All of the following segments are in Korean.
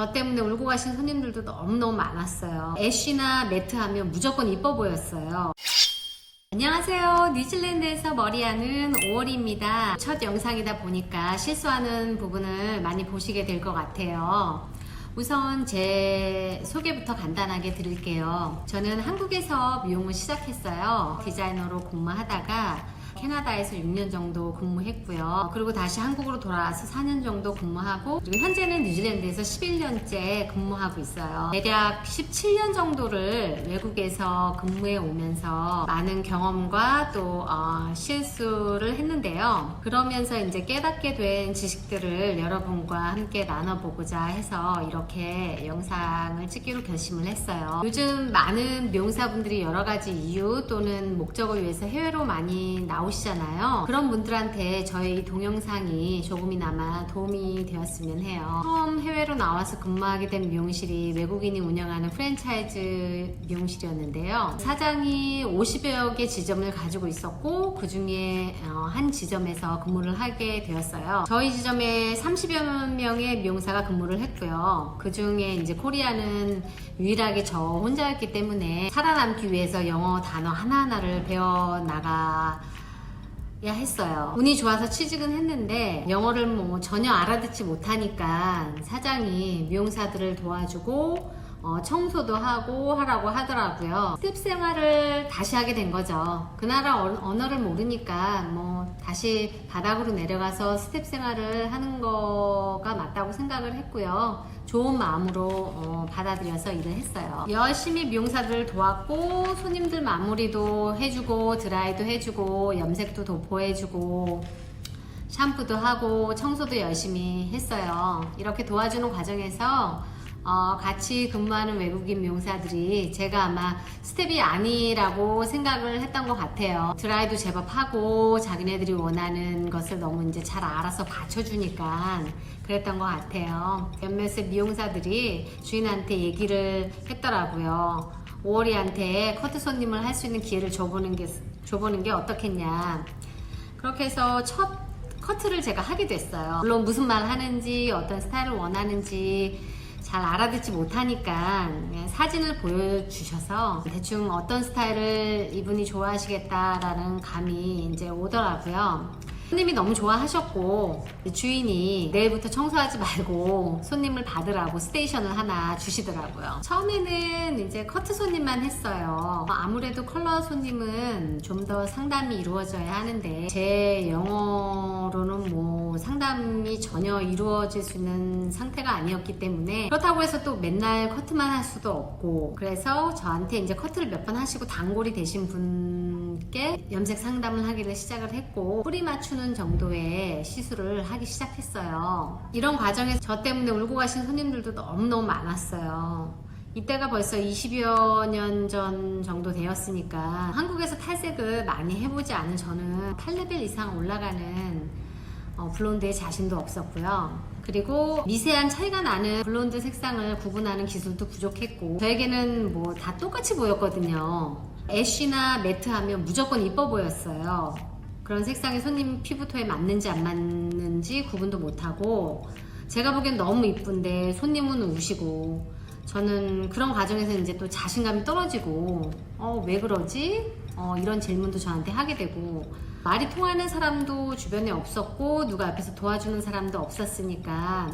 저 때문에 울고 가신 손님들도 너무너무 많았어요. 애쉬나 매트 하면 무조건 이뻐 보였어요. 안녕하세요. 뉴질랜드에서 머리하는 5월입니다. 첫 영상이다 보니까 실수하는 부분을 많이 보시게 될 것 같아요. 우선 제 소개부터 간단하게 드릴게요. 저는 한국에서 미용을 시작했어요. 디자이너로 근무하다가 캐나다에서 6년 정도 근무했고요. 그리고 다시 한국으로 돌아와서 4년 정도 근무하고 그리고 현재는 뉴질랜드에서 11년째 근무하고 있어요. 대략 17년 정도를 외국에서 근무해 오면서 많은 경험과 또 어, 실수를 했는데요. 그러면서 이제 깨닫게 된 지식들을 여러분과 함께 나눠보고자 해서 이렇게 영상을 찍기로 결심을 했어요. 요즘 많은 미용사분들이 여러 가지 이유 또는 목적을 위해서 해외로 많이 나 오시잖아요. 그런 분들한테 저희 동영상이 조금이나마 도움이 되었으면 해요. 처음 해외로 나와서 근무하게 된 미용실이 외국인이 운영하는 프랜차이즈 미용실이었는데요. 사장이 50여 개 지점을 가지고 있었고 그 중에 어, 한 지점에서 근무를 하게 되었어요. 저희 지점에 30여 명의 미용사가 근무를 했고요. 그 중에 이제 코리아는 유일하게 저 혼자였기 때문에 살아남기 위해서 영어 단어 하나하나를 배워 나가 야 했어요. 운이 좋아서 취직은 했는데 영어를 뭐 전혀 알아듣지 못하니까 사장이 미용사들을 도와주고 어, 청소도 하고 하라고 하더라고요. 스텝 생활을 다시 하게 된 거죠. 그 나라 언- 언어를 모르니까 뭐 다시 바닥으로 내려가서 스텝 생활을 하는 거가 맞다고 생각을 했고요. 좋은 마음으로 어, 받아들여서 일을 했어요. 열심히 미용사들을 도왔고 손님들 마무리도 해주고 드라이도 해주고 염색도 도포해주고 샴푸도 하고 청소도 열심히 했어요. 이렇게 도와주는 과정에서 어, 같이 근무하는 외국인 미용사들이 제가 아마 스텝이 아니라고 생각을 했던 것 같아요. 드라이도 제법 하고 자기네들이 원하는 것을 너무 이제 잘 알아서 받쳐주니까 그랬던 것 같아요. 몇몇의 미용사들이 주인한테 얘기를 했더라고요. 오월이한테 커트 손님을 할 수 있는 기회를 줘보는 게, 줘보는 게 어떻겠냐. 그렇게 해서 첫 커트를 제가 하게 됐어요. 물론 무슨 말 하는지 어떤 스타일을 원하는지 잘 알아듣지 못하니까 사진을 보여주셔서 대충 어떤 스타일을 이분이 좋아하시겠다라는 감이 이제 오더라고요. 손님이 너무 좋아하셨고 주인이 내일부터 청소하지 말고 손님을 받으라고 스테이션을 하나 주시더라고요. 처음에는 이제 커트 손님만 했어요. 아무래도 컬러 손님은 좀 더 상담이 이루어져야 하는데 제 영어로는 뭐 상담이 전혀 이루어질 수 있는 상태가 아니었기 때문에 그렇다고 해서 또 맨날 커트만 할 수도 없고 그래서 저한테 이제 커트를 몇 번 하시고 단골이 되신 분 께 염색 상담을 하기를 시작을 했고 뿌리 맞추는 정도의 시술을 하기 시작했어요. 이런 과정에서 저 때문에 울고 가신 손님들도 너무너무 많았어요. 이때가 벌써 20여 년 전 정도 되었으니까 한국에서 탈색을 많이 해보지 않은 저는 8레벨 이상 올라가는 어, 블론드에 자신도 없었고요. 그리고 미세한 차이가 나는 블론드 색상을 구분하는 기술도 부족했고 저에게는 뭐 다 똑같이 보였거든요. 애쉬나 매트 하면 무조건 이뻐 보였어요. 그런 색상이 손님 피부톤에 맞는지 안 맞는지 구분도 못하고 제가 보기엔 너무 이쁜데 손님은 우시고 저는 그런 과정에서 이제 또 자신감이 떨어지고 어 왜 그러지? 어 이런 질문도 저한테 하게 되고 말이 통하는 사람도 주변에 없었고 누가 앞에서 도와주는 사람도 없었으니까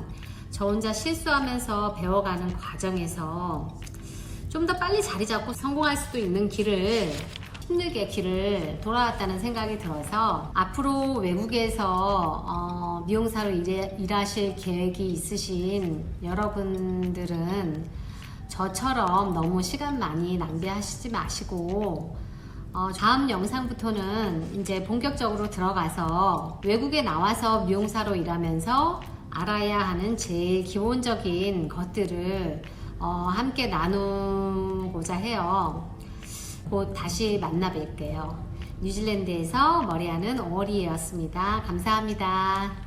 저 혼자 실수하면서 배워가는 과정에서 좀 더 빨리 자리 잡고 성공할 수도 있는 길을 힘들게 길을 돌아왔다는 생각이 들어서 앞으로 외국에서 어, 미용사로 일해, 일하실 계획이 있으신 여러분들은 저처럼 너무 시간 많이 낭비하시지 마시고 어, 다음 영상부터는 이제 본격적으로 들어가서 외국에 나와서 미용사로 일하면서 알아야 하는 제일 기본적인 것들을 어, 함께 나누고자 해요. 곧 다시 만나 뵐게요. 뉴질랜드에서 머리하는 오월이었습니다. 감사합니다.